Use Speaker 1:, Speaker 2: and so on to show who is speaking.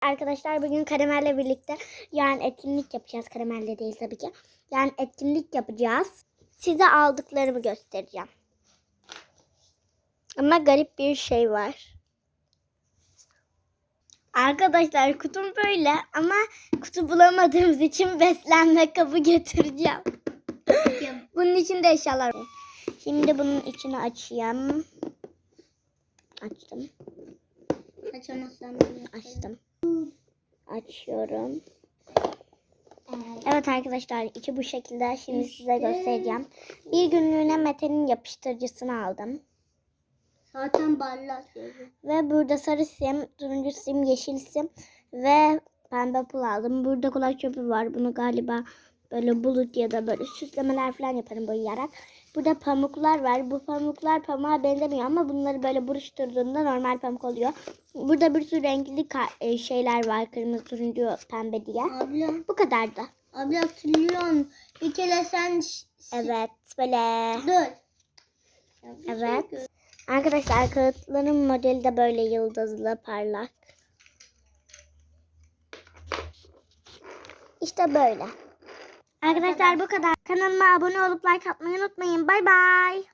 Speaker 1: Arkadaşlar bugün Karamel'le birlikte yani etkinlik yapacağız. Karamel'le değil tabii ki. Yani etkinlik yapacağız. Size aldıklarımı göstereceğim. Ama garip bir şey var. Arkadaşlar kutum böyle ama kutu bulamadığımız için beslenme kabı götüreceğim. bunun içinde eşyalar var. Şimdi bunun içini açayım. Açtım.
Speaker 2: Aç onu sen.
Speaker 1: Açtım. Açıyorum. Evet arkadaşlar içi bu şekilde. Şimdi size göstereceğim. Bir günlüğüne Mete'nin yapıştırıcısını aldım.
Speaker 2: Zaten sözü.
Speaker 1: Ve burada sarı sim, turuncu sim, yeşil sim ve pembe pul aldım. Burada kulak çöpü var. Bunu galiba böyle bulut ya da böyle süslemeler falan yaparım boyayarak. Burada pamuklar var. Bu pamuklar pamuğa benzemiyor ama bunları böyle buruşturduğunda normal pamuk oluyor. Burada bir sürü renkli e, şeyler var. Kırmızı, turuncu, pembe diye.
Speaker 2: Abla,
Speaker 1: Bu kadar da.
Speaker 2: abla hatırlıyorum. Bir kere sen...
Speaker 1: Evet böyle.
Speaker 2: Dur. Şey
Speaker 1: Evet.
Speaker 2: gör-
Speaker 1: Arkadaşlar kağıtların modeli de böyle yıldızlı parlak. İşte böyle. Arkadaşlar bu kadar. Kanalıma abone olup like atmayı unutmayın. Bay bay.